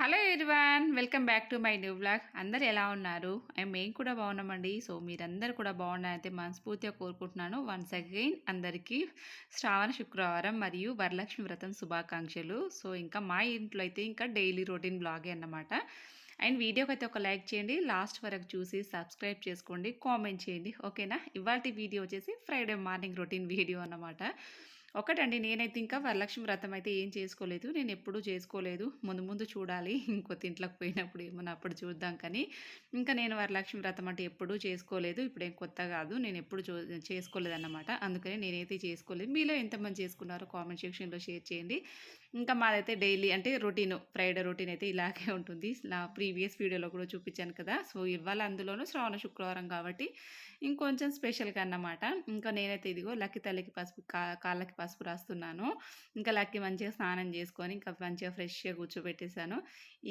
Hello everyone welcome back to my new blog అందరు ఎలా ఉన్నారు? అండ్ మేము కూడా బాగున్నామండి. సో మీరందరూ కూడా బాగున్నారైతే మనస్ఫూర్తిగా కోరుకుంటున్నాను. వన్స్ అగైన్ అందరికీ శ్రావణ శుక్రవారం మరియు వరలక్ష్మి వ్రతం శుభాకాంక్షలు. సో ఇంకా మా ఇంట్లో అయితే ఇంకా డైలీ రొటీన్ బ్లాగే అన్నమాట. అండ్ వీడియోకి అయితే ఒక లైక్ చేయండి. లాస్ట్ వరకు చూసి సబ్స్క్రైబ్ చేసుకోండి. కామెంట్ చేయండి. ఓకేనా? ఇవాళ వీడియో వచ్చేసి ఫ్రైడే మార్నింగ్ రొటీన్ వీడియో అన్నమాట. ఒకటండి. నేనైతే ఇంకా వరలక్ష్మి వ్రతం అయితే ఏం చేసుకోలేదు. నేను ఎప్పుడూ చేసుకోలేదు. ముందు ముందు చూడాలి. ఇంకొత్త ఇంట్లోకి పోయినప్పుడు ఏమన్నా అప్పుడు చూద్దాం కానీ. ఇంకా నేను వరలక్ష్మి వ్రతం అంటే ఎప్పుడూ చేసుకోలేదు. ఇప్పుడేం కొత్త కాదు. నేను ఎప్పుడు చూ చేసుకోలేదు అన్నమాట అందుకని నేనైతే చేసుకోలేదు. మీలో ఎంతమంది చేసుకున్నారో కామెంట్ సెక్షన్లో షేర్ చేయండి. ఇంకా మాదైతే డైలీ అంటే రొటీన్ ఫ్రైడే రొటీన్ అయితే ఇలాగే ఉంటుంది. నా ప్రీవియస్ వీడియోలో కూడా చూపించాను కదా. సో ఇవాళ అందులోనూ శ్రావణ శుక్రవారం కాబట్టి ఇంకొంచెం స్పెషల్గా అన్నమాట. ఇంకా నేనైతే ఇదిగో లక్కి తల్లికి పసుపు కాళ్ళకి పసుపు రాస్తున్నాను. ఇంకా లక్కి మంచిగా స్నానం చేసుకొని ఇంకా మంచిగా ఫ్రెష్గా కూర్చోబెట్టేశాను.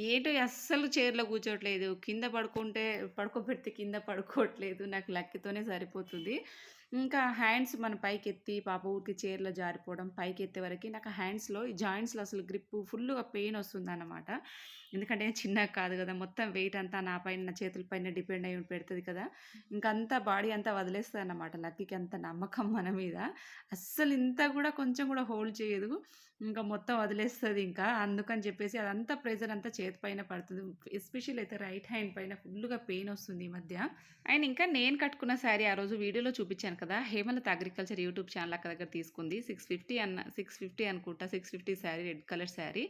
ఏంటో అస్సలు చైర్లో కూర్చోట్లేదు. కింద పడుకుంటే పడుకోబెడితే కింద పడుకోవట్లేదు. నాకు లక్కీతోనే సరిపోతుంది. ఇంకా హ్యాండ్స్ మన పైకి ఎత్తి పాప ఊరికి చీరలో జారిపోవడం పైకి ఎత్తే వరకు నాకు హ్యాండ్స్లో ఈ జాయింట్స్లో అసలు గ్రిప్ ఫుల్గా పెయిన్ వస్తుంది అన్నమాట ఎందుకంటే చిన్నగా కాదు కదా మొత్తం వెయిట్ అంతా నా పైన నా చేతుల పైన డిపెండ్ అయి పెడుతుంది కదా. ఇంకా అంతా బాడీ అంతా వదిలేస్తుంది అన్నమాట లక్కీకి అంత నమ్మకం మన మీద. అస్సలు ఇంత కూడా కొంచెం కూడా హోల్డ్ చేయదు. ఇంకా మొత్తం వదిలేస్తుంది ఇంకా. అందుకని చెప్పేసి అదంతా ప్రెజర్ అంతా చేతి పైన పడుతుంది. ఎస్పెషల్ అయితే రైట్ హ్యాండ్ పైన ఫుల్గా పెయిన్ వస్తుంది ఈ మధ్య. అండ్ ఇంకా నేను కట్టుకున్న శారీ ఆ రోజు వీడియోలో చూపించాను కదా హేమలత అగ్రికల్చర్ యూట్యూబ్ ఛానల్ అక్క దగ్గర తీసుకుంది. సిక్స్ ఫిఫ్టీ అన్న సిక్స్ ఫిఫ్టీ అనుకుంటా. Six fifty sari red colour sari.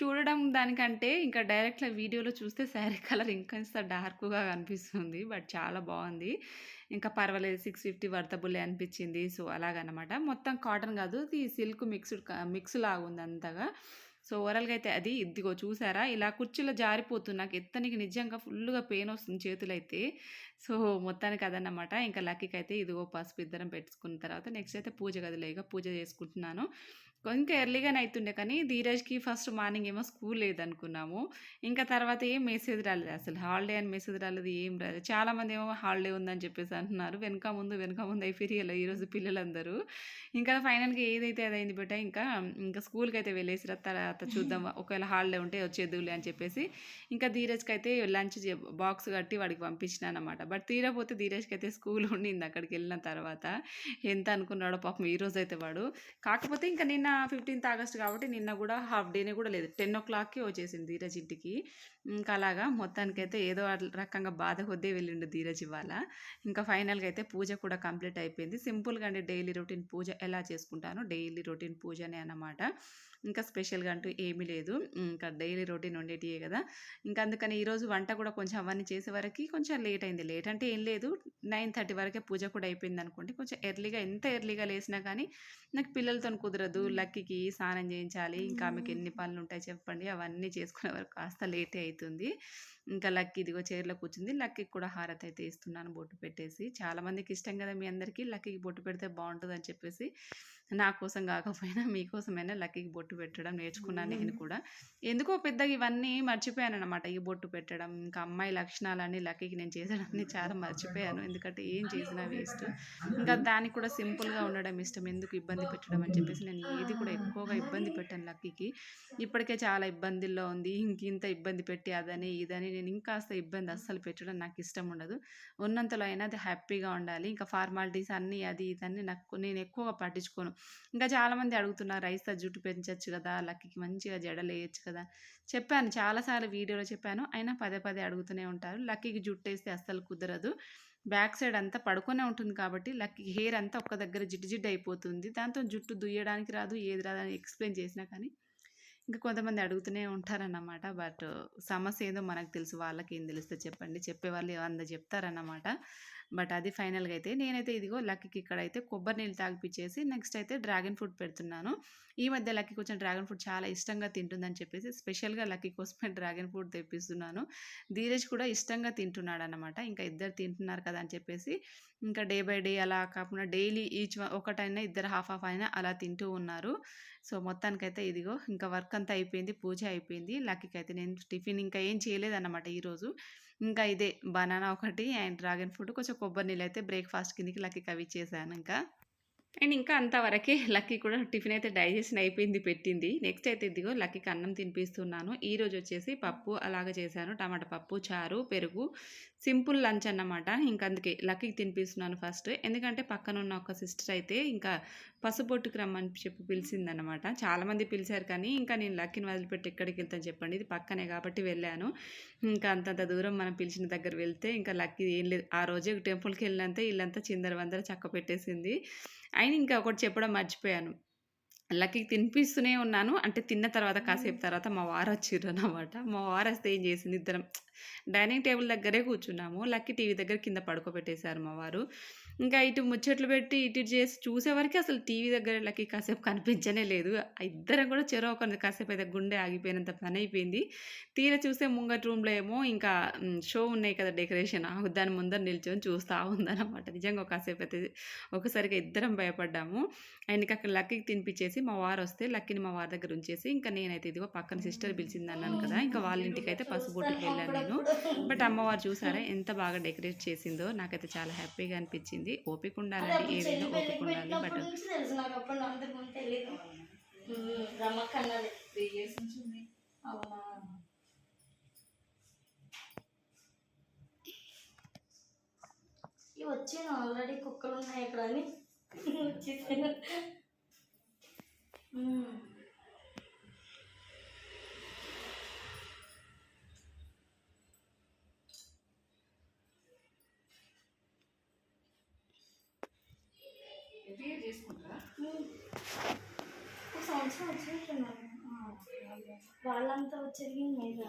చూడడం దానికంటే ఇంకా డైరెక్ట్గా వీడియోలో చూస్తే శారీ కలర్ ఇంకా డార్క్గా కనిపిస్తుంది బట్ చాలా బాగుంది. ఇంకా పర్వాలేదు సిక్స్ ఫిఫ్టీ వర్తబుల్ అనిపించింది. సో అలాగనమాట. మొత్తం కాటన్ కాదు ఇది సిల్క్ మిక్స్డ్ మిక్స్ లాగా ఉంది అంతగా. సో ఓవరాల్గా అయితే అది ఇదిగో చూసారా? ఇలా కుర్చీలో జారిపోతుంది నాకు ఎత్తనికి నిజంగా ఫుల్గా పెయిన్ వస్తుంది చేతులు అయితే సో మొత్తానికి అదన్నమాట. ఇంకా లక్కీకి అయితే ఇదిగో పసుపు ఇద్దరం పెట్టుకున్న తర్వాత నెక్స్ట్ అయితే పూజ గదిలేగా పూజ చేసుకుంటున్నాను. ఇంకా ఎర్లీగానే అవుతుండే కానీ ధీరజ్కి ఫస్ట్ మార్నింగ్ ఏమో స్కూల్ లేదనుకున్నాము. ఇంకా తర్వాత ఏం మెసేజ్ రాలేదు. అసలు హాలిడే అని మెసేజ్ రాలేదు ఏం రాలేదు. చాలామంది ఏమో హాలిడే ఉందని చెప్పేసి అంటున్నారు. వెనక ముందు వెనక ముందు అయిపోయి ఈరోజు పిల్లలందరూ. ఇంకా ఫైనల్గా ఏదైతే అదైంది బిడ్డ ఇంకా ఇంకా స్కూల్కి అయితే వెళ్ళేసి తర్వాత చూద్దాం. ఒకవేళ హాలిడే ఉంటే వచ్చేద్దులే అని చెప్పేసి ఇంకా ధీరజ్కి అయితే లంచ్ బాక్స్ కట్టి వాడికి పంపించిన అనమాట బట్ తీరపోతే ధీరజ్కి అయితే స్కూల్ ఉండింది అక్కడికి వెళ్ళిన తర్వాత. ఎంత అనుకున్నాడో పాపం ఈ రోజు అయితే వాడు. కాకపోతే ఇంకా నిన్న ఫిఫ్టీన్త్ ఆగస్ట్ కాబట్టి నిన్న కూడా హాఫ్ డేనే కూడా లేదు. టెన్ ఓ క్లాక్కి వచ్చేసింది ధీరజ్ ఇంటికి ఇంకా అలాగా మొత్తానికైతే ఏదో రకంగా బాధ కొద్దే వెళ్ళిండు ధీరజ్ ఇవాళ. ఇంకా ఫైనల్గా అయితే పూజ కూడా కంప్లీట్ అయిపోయింది. సింపుల్గా అంటే డైలీ రొటీన్ పూజ ఎలా చేసుకుంటాను డైలీ రొటీన్ పూజనే అన్నమాట. ఇంకా స్పెషల్గా అంటూ ఏమీ లేదు. ఇంకా డైలీ రొటీన్ ఉండేటివే కదా. ఇంకా అందుకని ఈరోజు వంట కూడా కొంచెం అవన్నీ చేసే వరకు కొంచెం లేట్ అయింది. లేట్ అంటే ఏం లేదు. నైన్ థర్టీ వరకే పూజ కూడా అయిపోయింది అనుకోండి. కొంచెం ఎర్లీగా ఎంత ఎర్లీగా లేసినా కానీ నాకు పిల్లలతో కుదరదు. లక్కీకి స్నానం చేయించాలి. ఇంకా ఆమెకి ఎన్ని పనులు ఉంటాయి చెప్పండి. అవన్నీ చేసుకునే వరకు కాస్త లేటే అవుతుంది ఇంకా లక్కీ ఇదిగో చైర్లో కూర్చుంది. లక్కీకి కూడా హారతి అయితే ఇస్తున్నాను బొట్టు పెట్టేసి. చాలామందికి ఇష్టం కదా మీ అందరికీ? లక్కీకి బొట్టు పెడితే బాగుంటుంది అని చెప్పేసి నా కోసం కాకపోయినా మీకోసమైనా లక్కీకి బొట్టు పెట్టడం నేర్చుకున్నాను నేను కూడా. ఎందుకో పెద్దగా ఇవన్నీ మర్చిపోయాను అనమాట ఈ బొట్టు పెట్టడం ఇంకా అమ్మాయి లక్షణాలన్నీ లక్కీకి నేను చేసేదాన్ని చాలా మర్చిపోయాను. ఎందుకంటే ఏం చేసినా వేస్ట్. ఇంకా దానికి కూడా సింపుల్గా ఉండడం ఇష్టం. ఎందుకు ఇబ్బంది పెట్టడం అని చెప్పేసి నేను ఏది కూడా ఎక్కువగా ఇబ్బంది పెట్టాను లక్కీకి. ఇప్పటికే చాలా ఇబ్బందుల్లో ఉంది. ఇంక ఇంత ఇబ్బంది పెట్టి అదని ఇదని నేను ఇంకాస్త ఇబ్బంది అస్సలు పెట్టడం నాకు ఇష్టం ఉండదు. ఉన్నంతలో అయినా అది హ్యాపీగా ఉండాలి. ఇంకా ఫార్మాలిటీస్ అన్నీ అది ఇదన్నీ నాకు నేను ఎక్కువగా పట్టించుకోను. ఇంకా చాలామంది అడుగుతున్నారు రైస్తో జుట్టు పెంచవచ్చు కదా లక్కీకి మంచిగా జడలు వేయచ్చు కదా చెప్పాను చాలాసార్లు వీడియోలో చెప్పాను అయినా పదే పదే అడుగుతూనే ఉంటారు. లక్కీకి జుట్టు వేస్తే అస్సలు కుదరదు. బ్యాక్ సైడ్ అంతా పడుకొనే ఉంటుంది కాబట్టి లక్కీ హెయిర్ అంతా ఒక్క దగ్గర జిడ్డు జిడ్డు అయిపోతుంది. దాంతో జుట్టు దుయ్యడానికి రాదు ఏది రాదని ఎక్స్ప్లెయిన్ చేసినా కానీ ఇంకా కొంతమంది అడుగుతూనే ఉంటారన్నమాట. బట్ సమస్య ఏదో మనకు తెలుసు వాళ్ళకి ఏం తెలుస్తే చెప్పండి. చెప్పేవాళ్ళు వంద చెప్తారన్నమాట. బట్ అది ఫైనల్గా అయితే నేనైతే ఇదిగో లక్కీకి ఇక్కడైతే కొబ్బరి నీళ్ళు తాగిపించేసి నెక్స్ట్ అయితే డ్రాగన్ ఫ్రూట్ పెడుతున్నాను. ఈ మధ్య లక్కీ కొంచెం డ్రాగన్ ఫ్రూట్ చాలా ఇష్టంగా తింటుందని చెప్పేసి స్పెషల్గా లక్కీ కోసమే డ్రాగన్ ఫ్రూట్ తెప్పిస్తున్నాను. ధీరజ్ కూడా ఇష్టంగా తింటున్నాడు అనమాట ఇంకా ఇద్దరు తింటున్నారు కదా అని చెప్పేసి ఇంకా డే బై డే అలా కాకుండా డైలీ ఈచ్ ఒకటైనా ఇద్దరు హాఫ్ హాఫ్ అయినా అలా తింటూ ఉన్నారు. సో మొత్తానికైతే ఇదిగో ఇంకా వర్క్ అంతా అయిపోయింది పూజ అయిపోయింది. లక్కీకి అయితే నేను టిఫిన్ ఇంకా ఏం చేయలేదన్నమాట ఈరోజు. ఇంకా ఇదే బనానా ఒకటి అండ్ డ్రాగన్ ఫ్రూట్ కొంచెం కొబ్బరి నీళ్ళు అయితే బ్రేక్ఫాస్ట్ కిందకి లక్కీకి అవి ఇచ్చేసాను ఇంకా. అండ్ ఇంకా అంతవరకే లక్కీ కూడా టిఫిన్ అయితే డైజెషన్ అయిపోయింది పెట్టింది. నెక్స్ట్ అయితే ఇదిగో లక్కీకి అన్నం తినిపిస్తున్నాను. ఈరోజు వచ్చేసి పప్పు అలాగ చేశాను. టమాటా పప్పు చారు పెరుగు సింపుల్ లంచ్ అన్నమాట. ఇంకా అందుకే లక్కీకి తినిపిస్తున్నాను ఫస్ట్. ఎందుకంటే పక్కన ఉన్న ఒక సిస్టర్ అయితే ఇంకా పసుపొట్టుకు రమ్మని చెప్పి పిలిచిందనమాట చాలామంది పిలిచారు కానీ ఇంకా నేను లక్కీని వదిలిపెట్టి ఎక్కడికి వెళ్తాను చెప్పండి. ఇది పక్కనే కాబట్టి వెళ్ళాను. ఇంకా అంతంత దూరం మనం పిలిచిన దగ్గర వెళ్తే ఇంకా లక్కీ ఏం లేదు. ఆ రోజే టెంపుల్కి వెళ్ళినంత ఇల్లంతా చిందర వందర చక్క పెట్టేసింది అయినా ఇంకా ఒకటి చెప్పడం మర్చిపోయాను. లక్కీకి తినిపిస్తూనే ఉన్నాను. అంటే తిన్న తర్వాత కాసేపు తర్వాత మా వారు వచ్చిర్రు అనమాట మా వారు వస్తే ఏం చేసింది? ఇద్దరం డైనింగ్ టేబుల్ దగ్గరే కూర్చున్నాము. లక్కీ టీవీ దగ్గర కింద పడుకోబెట్టేశారు మా వారు. ఇంకా ఇటు ముచ్చట్లు పెట్టి ఇటు చేసి చూసేవరకు అసలు టీవీ దగ్గర లక్కీ కాసేపు కనిపించనే లేదు. ఇద్దరం కూడా చెరో ఒక కాసేపు అయితే గుండె ఆగిపోయినంత పని అయిపోయింది. తీరా చూస్తే ముంగట రూమ్లో ఏమో ఇంకా షో ఉన్నాయి కదా డెకరేషన్ ఆ దాని ముందర నిల్చొని చూస్తూ ఉందన్నమాట. నిజంగా ఒక కాసేపు అయితే ఒకసారిగా ఇద్దరం భయపడ్డాము. ఆయనకి అక్కడ లక్కీకి తినిపించేసి మా వారు వస్తే లక్కీని మా వారి దగ్గర ఉంచేసి ఇంకా నేనైతే ఇదిగో పక్కన సిస్టర్ పిలిచింది అన్నాను కదా ఇంకా వాళ్ళ ఇంటికి అయితే పసుపుట్టుకు వెళ్ళాను నేను. బట్ అమ్మవారు చూసారా ఎంత బాగా డెకరేట్ చేసిందో నాకైతే చాలా హ్యాపీగా అనిపించింది. ఓపిక ఉండాలండి ఏదైనా ఓపిక ఉండాలి బట్ వచ్చాను ఆల్రెడీ కుక్కలు ఉన్నాయి ఇక్కడ అని. వచ్చేసాను చేసుకుంటారా? సంవత్సరం వాళ్ళంతా వచ్చేది మీరు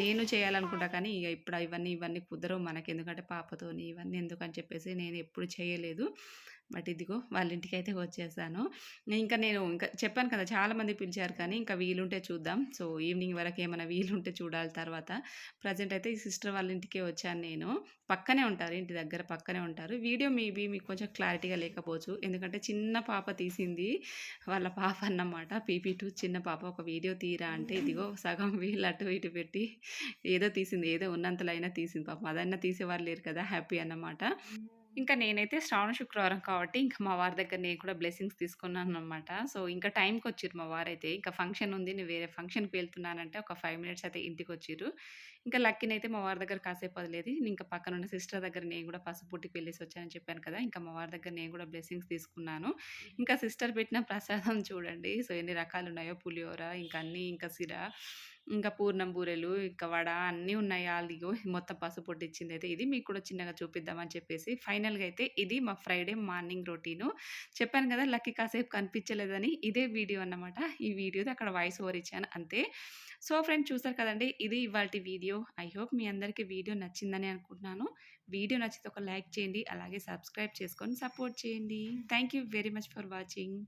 నేను చేయాలనుకుంటా కానీ ఇక ఇప్పుడు ఇవన్నీ ఇవన్నీ కుదరవు మనకి ఎందుకంటే పాపతోని ఇవన్నీ ఎందుకని చెప్పేసి నేను ఎప్పుడు చేయలేదు. బట్ ఇదిగో వాళ్ళ ఇంటికి అయితే వచ్చేసాను. ఇంకా నేను ఇంకా చెప్పాను కదా చాలామంది పిలిచారు కానీ ఇంకా వీలుంటే చూద్దాం. సో ఈవినింగ్ వరకు ఏమైనా వీలుంటే చూడాలి తర్వాత. ప్రజెంట్ అయితే ఈ సిస్టర్ వాళ్ళ ఇంటికే వచ్చాను నేను. పక్కనే ఉంటారు ఇంటి దగ్గర పక్కనే ఉంటారు. వీడియో మేబీ మీకు కొంచెం క్లారిటీగా లేకపోవచ్చు. ఎందుకంటే చిన్న పాప తీసింది వాళ్ళ పాప అన్నమాట. పీపీ టూ చిన్న పాప. ఒక వీడియో తీరా అంటే ఇదిగో సగం వీళ్ళు అటు ఇటు పెట్టి ఏదో తీసింది. ఏదో ఉన్నంతలో అయినా తీసింది పాపం. అదన్నా తీసేవారు లేరు కదా హ్యాపీ అన్నమాట. ఇంకా నేనైతే శ్రావణ శుక్రవారం కాబట్టి ఇంకా మా వారి దగ్గర నేను కూడా బ్లెస్సింగ్స్ తీసుకున్నాను అనమాట సో ఇంకా టైంకి వచ్చారు మా వారైతే. ఇంకా ఫంక్షన్ ఉంది నేను వేరే ఫంక్షన్కి వెళ్తున్నానంటే ఒక ఫైవ్ మినిట్స్ అయితే ఇంటికి వచ్చారు ఇంకా లక్కీని అయితే మా వారి దగ్గర కాసేపు వదిలేదు. ఇంకా పక్కన ఉన్న సిస్టర్ దగ్గర నేను కూడా పసుపుట్టికి వెళ్ళేసి వచ్చానని చెప్పాను కదా ఇంకా మా వారి దగ్గర నేను కూడా బ్లెస్సింగ్స్ తీసుకున్నాను. ఇంకా సిస్టర్ పెట్టిన ప్రసాదం చూడండి. సో ఎన్ని రకాలు ఉన్నాయో పులిహోర ఇంకా అన్నీ ఇంకా సిర. ఇంకా పూర్ణం బూరెలు ఇంకా వడ అన్నీ ఉన్నాయి. ఆలిగో మొత్తం పసుపు పొట్టించింది అయితే ఇది. మీకు కూడా చిన్నగా చూపిద్దామని చెప్పేసి ఫైనల్గా అయితే ఇది మా ఫ్రైడే మార్నింగ్ రొటీను. చెప్పాను కదా లక్కీ కాసేపు కనిపించలేదని ఇదే వీడియో అన్నమాట. ఈ వీడియోది అక్కడ వాయిస్ ఓవర్ ఇచ్చాను అంతే. సో ఫ్రెండ్స్ చూసారు కదండి ఇది ఇవాళ వీడియో. ఐ హోప్ మీ అందరికీ వీడియో నచ్చిందని అనుకుంటున్నాను. వీడియో నచ్చితే ఒక లైక్ చేయండి అలాగే సబ్స్క్రైబ్ చేసుకొని సపోర్ట్ చేయండి. Thank you very much for watching.